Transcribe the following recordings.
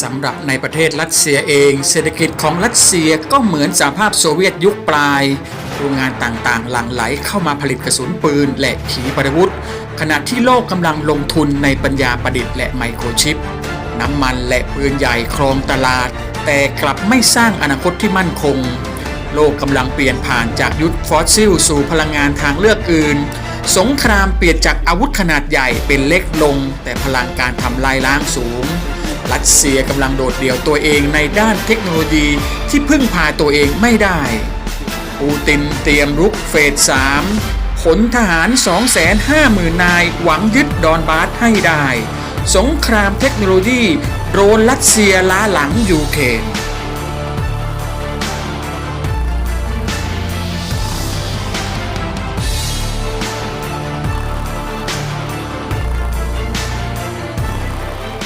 สำหรับในประเทศรัสเซียเอง เศรษฐกิจของรัสเซียก็เหมือนสหภาพโซเวียตยุคปลายโรงงานต่างๆ หลั่งไหลเข้ามาผลิตกระสุนปืน และขีปนาวุธ ขณะที่โลกกำลังลงทุนในปัญญาประดิษฐ์และไมโครชิป น้ำมันและปืนใหญ่ครองตลาด แต่กลับไม่สร้างอนาคตที่มั่นคง โลกกำลังเปลี่ยนผ่านจากยุคฟอสซิลสู่พลังงานทางเลือกอื่นสงครามเปลี่ยนจากอาวุธขนาดใหญ่เป็นเล็กลง แต่พลังการทำลายล้างสูง รัสเซียกำลังโดดเดี่ยวตัวเองในด้านเทคโนโลยีที่พึ่งพาตัวเองไม่ได้ ปูตินเตรียมรุกเฟส3ขนทหาร 250,000 นายหวังยึดดอนบาสให้ได้ สงครามเทคโนโลยี โดรนรัสเซียล้าหลังยูเครน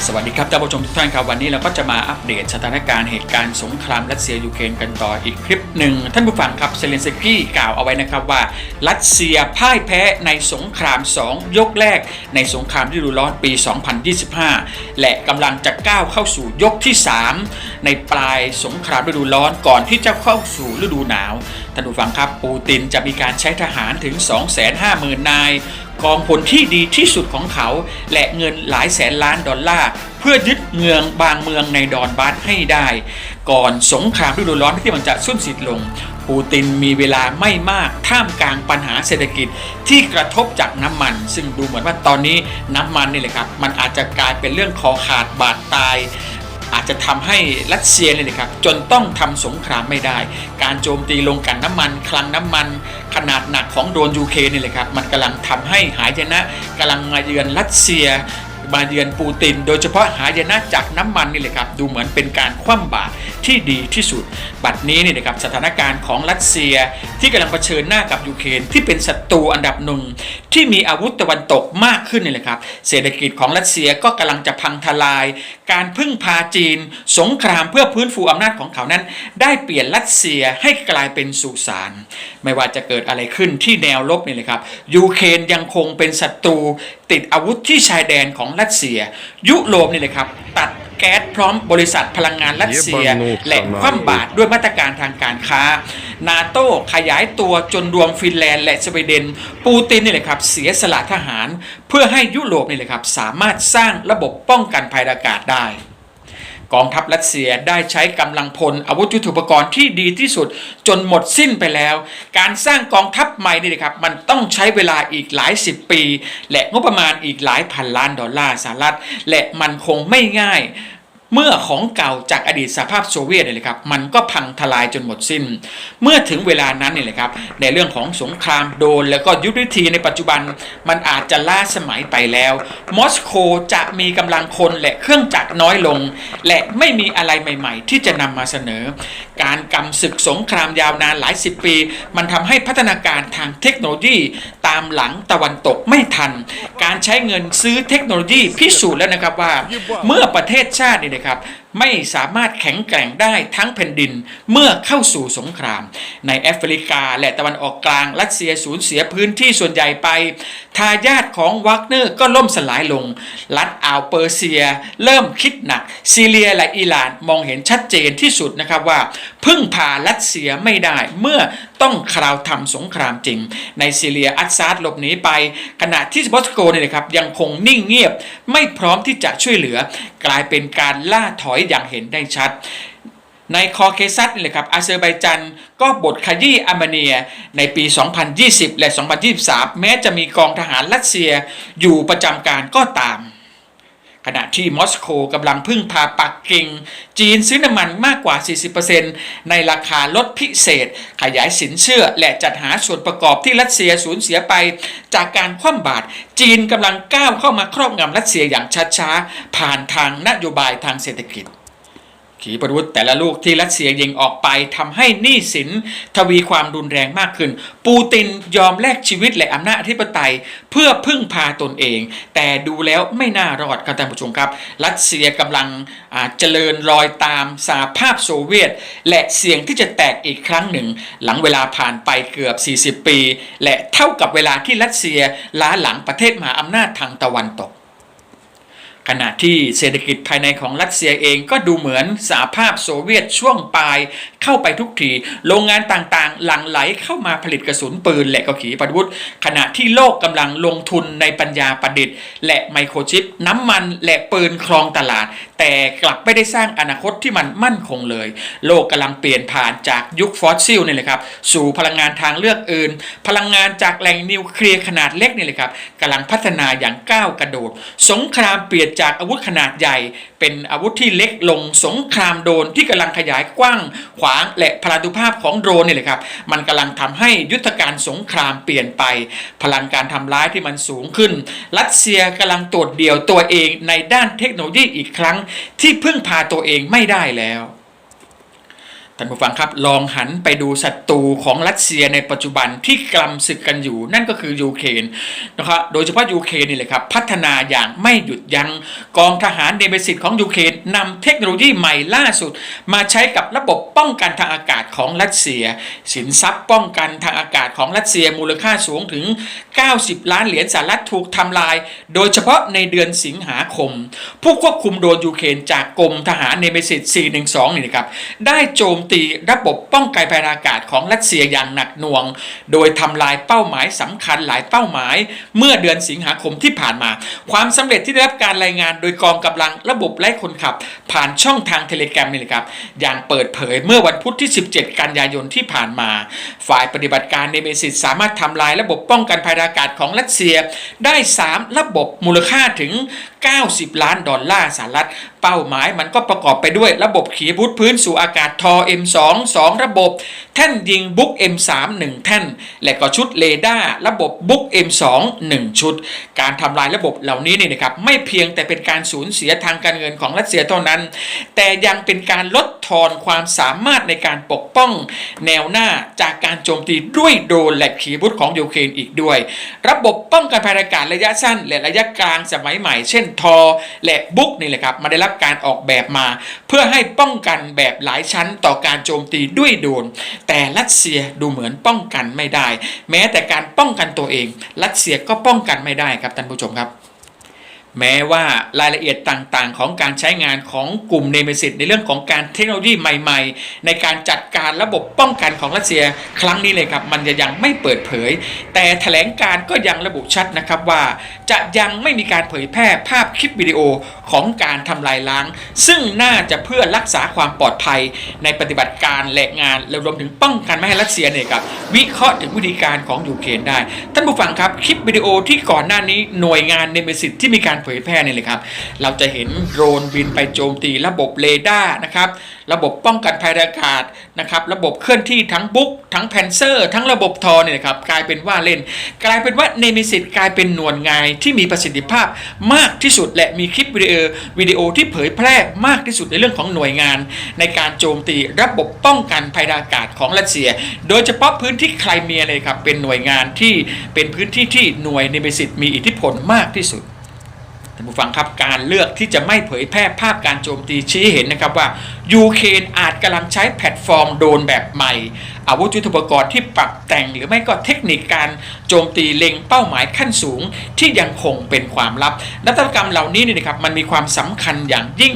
สวัสดีครับท่านผู้ชมทุกท่านครับวันนี้เราก็จะมาอัปเดตสถานการณ์เหตุการณ์สงครามรัสเซียยูเครนกันต่ออีกคลิปหนึ่งท่านผู้ฟังครับเซเลนสกี้กล่าวเอาไว้นะครับว่า รัสเซียพ่ายแพ้ในสงคราม 2 ยกแรก ในสงครามฤดูร้อนปี 2025 และกำลังจะก้าวเข้าสู่ยกที่ 3 ในปลายสงครามฤดูร้อนก่อนที่จะเข้าสู่ฤดูหนาวท่านผู้ฟังครับปูตินจะมีการใช้ทหารถึง 250,000นาย กองพลที่ดีที่สุดของเขา และเงินหลายแสนล้านดอลลาร์เพื่อยึดเมืองบางเมืองในดอนบาสให้ได้ ก่อนสงครามฤดูร้อนที่มันจะสิ้นสุดลง ปูตินมีเวลาไม่มากท่ามกลางปัญหาเศรษฐกิจที่กระทบจากน้ำมัน ซึ่งดูเหมือนว่าตอนนี้น้ำมันนี่แหละครับ มันอาจจะกลายเป็นเรื่องคอขาดบาดตาย อาจจะทำให้รัสเซียเนี่ยนะครับจนต้องทำสงครามไม่ได้ การโจมตีลงกันน้ำมัน คลังน้ำมัน ขนาดหนักของโดรนยูเคนี่แหละครับมันกำลังทำให้หายนะกำลังมาเยือนรัสเซียมาเยือนปูติน โดยเฉพาะหายนะจากน้ำมันนี่แหละครับ ดูเหมือนเป็นการคว่ำบาตรที่ดีที่สุด บัดนี้นี่นะครับสถานการณ์ของรัสเซียที่กำลังเผชิญหน้ากับยูเครนที่เป็นศัตรูอันดับหนึ่งที่มีอาวุธตะวันตกมากขึ้นนี่แหละครับ เศรษฐกิจของรัสเซียก็กำลังจะพังทลาย การพึ่งพาจีน สงครามเพื่อพื้นฟูอำนาจของเขานั้น ได้เปลี่ยนรัสเซียให้กลายเป็นสุสานไม่ว่าจะเกิดอะไรขึ้นที่แนวลบนี่เลยครับยูเครนยังคงเป็นศัตรูติดอาวุธที่ชายแดนของรัสเซีย ยุโรปนี่เลยครับตัด แก๊สพร้อมบริษัทพลังงานรัสเซียและคว่ำบาตรด้วยมาตรการทางการค้า นาโต้ขยายตัวจนรวมฟินแลนด์และสวีเดน ปูตินนี่แหละครับเสียสละทหาร เพื่อให้ยุโรปนี่แหละครับสามารถสร้างระบบป้องกันภัยอากาศได้ กองทัพรัสเซียได้ใช้กำลังพลอาวุธยุทโธปกรณ์ที่ดีที่สุด จนหมดสิ้นไปแล้ว การสร้างกองทัพใหม่นี่นะครับมันต้องใช้เวลาอีกหลายสิบปี และงบประมาณอีกหลายพันล้านดอลลาร์สหรัฐและมันคงไม่ง่าย เมื่อของเก่าจากอดีตสหภาพโซเวียตเนี่ยเลยครับมันก็พังทลายจนหมดสิ้น เมื่อถึงเวลานั้นเนี่ยเลยครับในเรื่องของสงครามโดน แล้วก็ยุทธวิธีในปัจจุบันมันอาจจะล้าสมัยไปแล้ว มอสโกจะมีกำลังคนและเครื่องจักรน้อยลง และไม่มีอะไรใหม่ ๆ ที่จะนำมาเสนอ การกำศึกสงครามยาวนานหลายสิบปี มันทำให้พัฒนาการทางเทคโนโลยีตามหลังตะวันตกไม่ทัน การใช้เงินซื้อเทคโนโลยีพิสูจน์แล้วนะครับว่า เมื่อประเทศชาติเนี่ยนะครับ ไม่สามารถแข็งแกร่งได้ทั้งแผ่นดินเมื่อเข้าสู่สงคราม ในแอฟริกาและตะวันออกกลางรัสเซียสูญเสียพื้นที่ส่วนใหญ่ไป ทายาทของวักเนอร์ก็ล่มสลายลง รัฐอ่าวเปอร์เซีย เริ่มคิดหนักซีเรียและอิหร่านมองเห็นชัดเจนที่สุดนะครับว่า พึ่งพารัสเซียไม่ได้เมื่อต้องคราวทำสงครามจริง ในซีเรียอัสซาดหลบหนีไป ขณะที่มอสโกเนี่ยนะครับยังคงนิ่งเงียบ ไม่พร้อมที่จะช่วยเหลือ กลายเป็นการล่าถอยอย่างเห็นได้ชัด ในคอเคซัสนี่แหละครับอาเซอร์ไบจันก็บทขยี้อาร์เมเนียในปี 2020 และ 2023 แม้จะมีกองทหารรัสเซียอยู่ประจำการก็ตามขณะที่มอสโกกำลังพึ่งพาปักกิ่ง จีนซื้อน้ำมันมากกว่า 40%ในราคาลดพิเศษ ขยายสินเชื่อและจัดหาส่วนประกอบที่รัสเซียสูญเสียไป จากการคว่ำบาตรจีนกำลังก้าวเข้ามาครอบงำรัสเซียอย่างช้าๆ ผ่านทางนโยบายทางเศรษฐกิจ ขีปนาวุธแต่ละลูกที่รัสเซียยิงออกไปทำให้หนี้สินทวีความรุนแรงมากขึ้น ปูตินยอมแลกชีวิตและอำนาจอธิปไตยเพื่อพึ่งพาตนเอง แต่ดูแล้วไม่น่ารอดครับท่านผู้ชมครับ รัสเซียกำลังเจริญรอยตามสหภาพโซเวียต และเสี่ยงที่จะแตกอีกครั้งหนึ่ง หลังเวลาผ่านไปเกือบ 40 ปี และเท่ากับเวลาที่รัสเซียล้าหลังประเทศมหาอำนาจทางตะวันตก ขณะที่เศรษฐกิจภายในของรัสเซียเองก็ดูเหมือนสหภาพโซเวียตช่วงปลายเข้าไปทุกที โรงงานต่างๆ หลั่งไหลเข้ามาผลิตกระสุนปืนและก็ขีปนาวุธ ขณะที่โลกกำลังลงทุนในปัญญาประดิษฐ์ และไมโครชิป น้ำมันและปืนครองตลาด แต่กลับไม่ได้สร้างอนาคตที่มันมั่นคงเลย โลกกำลังเปลี่ยนผ่านจากยุคฟอสซิลนี่แหละครับสู่พลังงานทางเลือกอื่น พลังงานจากแหล่งนิวเคลียร์ขนาดเล็กนี่แหละครับกำลังพัฒนาอย่างก้าวกระโดด สงครามเปลี่ยนจากอาวุธขนาดใหญ่ เป็นอาวุธที่เล็กลงสงครามโดรนที่กำลังขยายกว้างขวางและพลานุภาพของโดรนนี่แหละครับ มันกำลังทำให้ยุทธการสงครามเปลี่ยนไป พลังการทำร้ายที่มันสูงขึ้น รัสเซียกำลังตรวจเดี่ยวตัวเองในด้านเทคโนโลยีอีกครั้ง ที่พึ่งพาตัวเองไม่ได้แล้ว ท่านผู้ฟังครับลองหันไปดูศัตรูของรัสเซียในปัจจุบันที่กำลังศึกกันอยู่ นั่นก็คือยูเครนนะครับโดยเฉพาะยูเครนนี่แหละครับพัฒนาอย่างไม่หยุดยัง้งกองทหารเนเบสิตของยูเครนนำเทคโนโลยีใหม่ล่าสุด มาใช้กับระบบป้องกันทางอากาศของรัสเซีย สินทรัพย์ป้องกันทางอากาศของรัสเซียมูลค่าสูงถึง 90 ล้านเหรียญสหรัฐถูกทำลาย โดยเฉพาะในเดือนสิงหาคม ผู้ควบคุมโดนยูเครนจากกรมทหารเนเบสิต412นี่นะครับได้โจมตีระบบป้องกันภัยอากาศของรัสเซียอย่างหนักหน่วง โดยทำลายเป้าหมายสำคัญหลายเป้าหมาย เมื่อเดือนสิงหาคมที่ผ่านมา ความสำเร็จที่ได้รับการรายงานโดยกองกำลังระบบไล่คนขับ ผ่านช่องทางเทเลกราฟนี่แหละครับ อย่างเปิดเผยเมื่อวันพุธที่ 17 กันยายนที่ผ่านมา ฝ่ายปฏิบัติการเนเมซิสสามารถทำลายระบบป้องกันภัยอากาศของรัสเซียได้ 3 ระบบมูลค่าถึง 90 ล้านดอลลาร์สหรัฐ เป้าหมายมันก็ประกอบไปด้วยระบบขีปนาวุธพื้นสู่อากาศทอ M2 2 ระบบ แท่นยิงบุ๊ก M3 1 แท่น และก็ชุดเรดาร์ระบบบุ๊ก M2 1 ชุด การทำลายระบบเหล่านี้นี่นะครับไม่เพียงแต่เป็นการสูญเสียทางการเงินของรัสเซียเท่านั้น แต่ยังเป็นการลดทอนความสามารถในการปกป้องแนวหน้าจากการโจมตีด้วยโดรนและขีปนาวุธของยูเครนอีกด้วย ระบบป้องกันภัยอากาศระยะสั้นและระยะกลางสมัยใหม่ เช่นทอและบุ๊กนี่แหละครับมาได้รับการออกแบบมา เพื่อให้ป้องกันแบบหลายชั้นต่อการโจมตีด้วยโดรนแต่รัสเซียดูเหมือนป้องกันไม่ได้ แม้แต่การป้องกันตัวเอง รัสเซียก็ป้องกันไม่ได้ครับท่านผู้ชมครับ แม้ว่ารายละเอียดต่างๆ ของการใช้งานของกลุ่มเนเมซิตในเรื่องของการเทคโนโลยีใหม่ ๆ ในการจัดการระบบป้องกันของรัสเซียครั้งนี้เลยครับ มันจะยังไม่เปิดเผย แต่แถลงการก็ยังระบุชัดนะครับว่า จะยังไม่มีการเผยแพร่ภาพคลิปวิดีโอของการทำลายล้าง ซึ่งน่าจะเพื่อรักษาความปลอดภัยในปฏิบัติการและงานและรวมถึงป้องกันไม่ให้รัสเซียเนี่ยครับวิเคราะห์ถึงวิธีการของยูเครนได้ ท่านผู้ฟังครับคลิปวิดีโอที่ก่อนหน้านี้หน่วยงานเนเมซิตที่มีการเผยแพร่เนี่ยเลยครับ เราจะเห็นโดรนบินไปโจมตีระบบเรดาร์นะครับระบบป้องกันภัยอากาศนะครับระบบเคลื่อนที่ทั้งบุกทั้งแพนเซอร์ ทั้งระบบทอเนี่ยครับกลายเป็นว่าเล่น กลายเป็นว่าเนมิสิตกลายเป็นหน่วยงานที่มีประสิทธิภาพมากที่สุดและมีคลิปวิดีโอวิดีโอที่เผยแพร่มากที่สุดในเรื่องของหน่วยงาน ในการโจมตีระบบป้องกันภัยอากาศของรัสเซีย โดยเฉพาะพื้นที่ไครเมียเลยครับเป็นหน่วยงานที่เป็นพื้นที่ที่หน่วยเนมิสิตมีอิทธิพลมากที่สุด ฟังครับการเลือกที่จะไม่เผยแพร่ภาพการโจมตีชี้เห็นนะครับว่ายูเครนอาจกำลังใช้แพลตฟอร์มโดนแบบใหม่ อาวุธยุทโธปกรณ์ที่ปรับแต่งหรือไม่ก็เทคนิคการโจมตีเล็งเป้าหมายขั้นสูงที่ยังคงเป็นความลับนัตกรรมเหล่านี้เนี่ยนะครับมันมีความสำคัญอย่างยิ่ง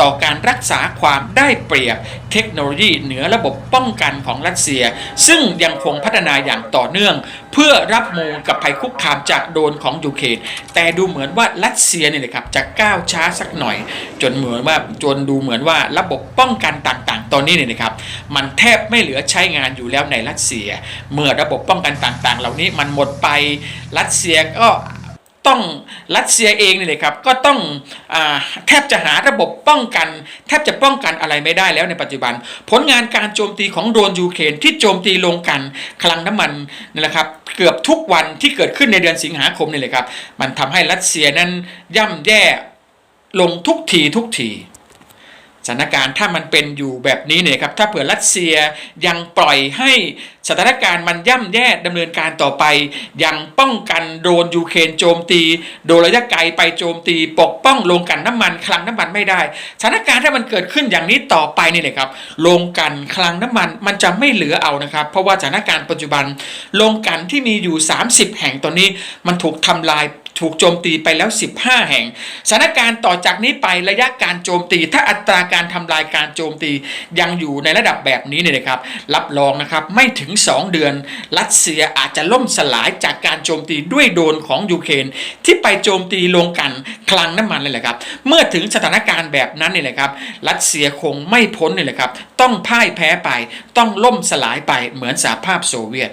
ต่อการรักษาความได้เปรียบเทคโนโลยีเหนือระบบป้องกันของรัสเซีย ซึ่งยังคงพัฒนาอย่างต่อเนื่อง เพื่อรับมือกับภัยคุกคามจากโดนของยูเครนแต่ดูเหมือนว่ารัสเซียเนี่ยนะครับจะก้าวช้าสักหน่อย จนเหมือนว่าจนดูเหมือนว่าระบบป้องกันต่างๆ ตอนนี้เนี่ยนะครับ มันแทบไม่เหลือใช้งานอยู่แล้วในรัสเซีย เมื่อระบบป้องกันต่างๆ เหล่านี้มันหมดไปรัสเซียก็ต้องรัสเซียเองนี่เลยครับก็ต้องอแทบจะหาระบบป้องกัน แทบจะป้องกันอะไรไม่ได้แล้วในปัจจุบัน ผลงานการโจมตีของโดรนยูเครนที่โจมตีลงกันคลังน้ำมันนี่แหละครับ เกือบทุกวันที่เกิดขึ้นในเดือนสิงหาคมนี่เลยครับ มันทำให้รัสเซียนั้นย่ำแย่ลงทุกทีทุกที สถานการณ์ถ้ามันเป็นอยู่แบบนี้เนี่ยครับถ้าเผื่อรัสเซียยังปล่อยให้สถานการณ์มันย่ำแย่ดำเนินการต่อไป ยังป้องกันโดนยูเครนโจมตี โดยระยะไกลไปโจมตี ปกป้องลงกันน้ำมันคลังน้ำมันไม่ได้สถานการณ์ถ้ามันเกิดขึ้นอย่างนี้ต่อไปนี่เลยครับลงกันคลังน้ำมันมันจะไม่เหลือเอานะครับ เพราะว่าสถานการณ์ปัจจุบันลงกันที่มีอยู่ 30 แห่งตอนนี้มันถูกทำลาย ถูกโจมตีไปแล้ว 15 แห่ง สถานการณ์ต่อจากนี้ไประยะการโจมตี ถ้าอัตราการทำลายการโจมตียังอยู่ในระดับแบบนี้เนี่ยนะครับ รับรองนะครับไม่ถึง 2 เดือน รัสเซียอาจจะล่มสลายจากการโจมตีด้วยโดนของยูเครนที่ไปโจมตีโรงกันคลังน้ำมันเลยแหละครับ เมื่อถึงสถานการณ์แบบนั้นเนี่ยแหละครับ รัสเซียคงไม่พ้นเนี่ยแหละครับ ต้องพ่ายแพ้ไป ต้องล่มสลายไปเหมือนสหภาพโซเวียต